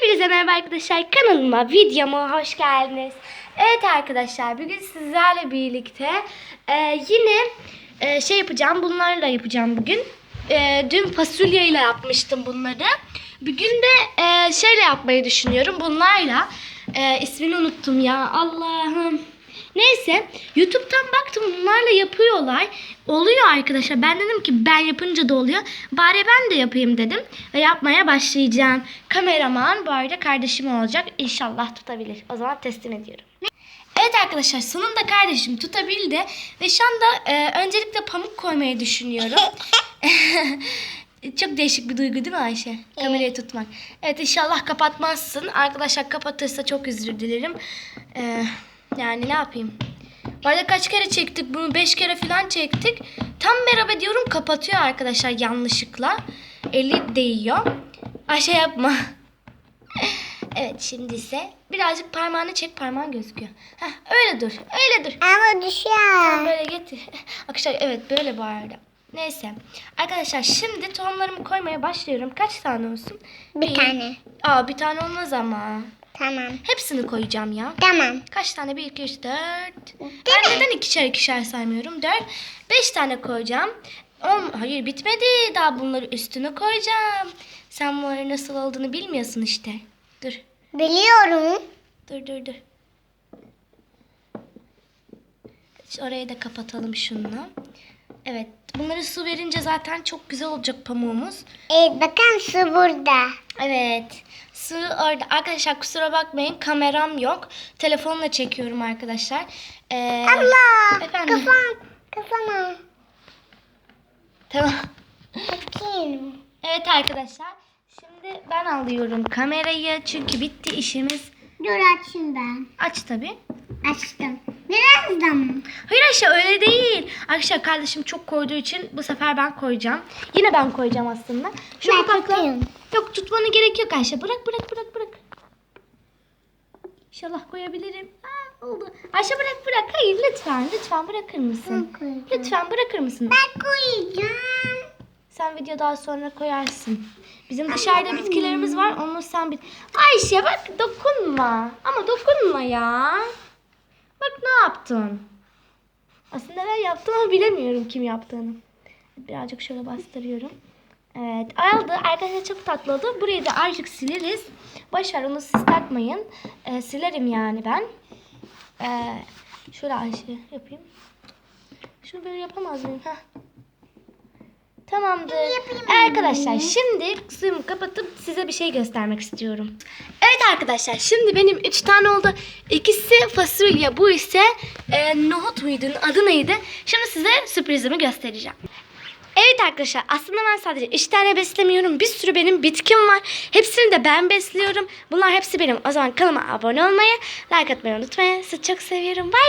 Hepinize merhaba arkadaşlar. Kanalıma, videoma hoş geldiniz. Evet arkadaşlar bugün sizlerle birlikte e, yine e, şey yapacağım. Bunlarla yapacağım bugün. E, dün fasulyeyle yapmıştım bunları. Bugün de e, şeyle yapmayı düşünüyorum. Bunlarla. E, ismini unuttum ya. Allah'ım. Neyse YouTube'dan baktım bunlarla yapıyorlar. Oluyor arkadaşlar. Ben dedim ki ben yapınca da oluyor. Bari ben de yapayım dedim. Ve yapmaya başlayacağım. Kameraman bu arada kardeşim olacak. İnşallah tutabilir. O zaman teslim ediyorum. Evet arkadaşlar sonunda kardeşim tutabildi. Ve şu anda e, öncelikle pamuk koymayı düşünüyorum. Çok değişik bir duygu değil mi Ayşe? Kamerayı tutmak. Evet inşallah kapatmazsın. Arkadaşlar kapatırsa çok özür dilerim. Ee, yani ne yapayım? Bu arada kaç kere çektik bunu? Beş kere falan çektik. Tam merhaba diyorum kapatıyor arkadaşlar yanlışlıkla. Eli değiyor. Ayşe yapma. evet şimdi ise birazcık parmağını çek parmağın gözüküyor. Heh, öyle dur öyle dur. Ama düşüyor. Böyle getir. Arkadaşlar evet böyle arada. Neyse. Arkadaşlar şimdi tohumlarımı koymaya başlıyorum. Kaç tane olsun? Bir tane. Aa bir tane olmaz ama. Tamam. Hepsini koyacağım ya. Tamam. Kaç tane? 1, 2, 3, 4. Ben neden ikişer ikişer saymıyorum? 4. 5 tane koyacağım. On, hayır bitmedi. Daha bunları üstüne koyacağım. Sen bunların nasıl olduğunu bilmiyorsun işte. Dur. Biliyorum. Dur dur dur. Orayı da kapatalım şununla. Evet. Bunları su verince zaten çok güzel olacak pamuğumuz. Evet bakın su burada. Evet. Su orada. Arkadaşlar kusura bakmayın kameram yok. Telefonla çekiyorum arkadaşlar. Ee, Allah. Efendim? Kafam. Kafama. Tamam. Bakayım. Evet arkadaşlar. Şimdi ben alıyorum kamerayı çünkü bitti işimiz. Dur açayım ben. Aç tabi. Açtım. Ayşe öyle değil. Arkadaşlar kardeşim çok koyduğu için bu sefer ben koyacağım. Yine ben koyacağım aslında. Şu Ben kapakla. tutayım. Yok tutmana gerek yok Ayşe. Bırak bırak bırak bırak. İnşallah koyabilirim. Aa, oldu. Ayşe bırak bırak. Hayır lütfen lütfen bırakır mısın? Lütfen bırakır mısın? Ben koyacağım. Sen video daha sonra koyarsın. Bizim dışarıda bitkilerimiz var. Onu sen bit. Ayşe bak dokunma. Ama dokunma ya. Bak ne yaptın. Aslında ben yaptım ama bilemiyorum kim yaptığını. Birazcık şöyle bastırıyorum. Evet aldı. Arkadaşlar çok tatlı oldu. Burayı da artık sileriz. Boş ver onu siz takmayın. Ee, silerim yani ben. Ee, şöyle Ayşe yapayım. Şunu böyle yapamaz mıyım? Heh. Tamamdır. Arkadaşlar şimdi suyumu kapatıp size bir şey göstermek istiyorum. Evet arkadaşlar şimdi benim 3 tane oldu. İkisi fasulye bu ise e, nohut muydu adı neydi? Şimdi size sürprizimi göstereceğim. Evet arkadaşlar aslında ben sadece 3 tane beslemiyorum. Bir sürü benim bitkim var. Hepsini de ben besliyorum. Bunlar hepsi benim. O zaman kanalıma abone olmayı, like atmayı unutmayın. Sizi çok seviyorum. Bye.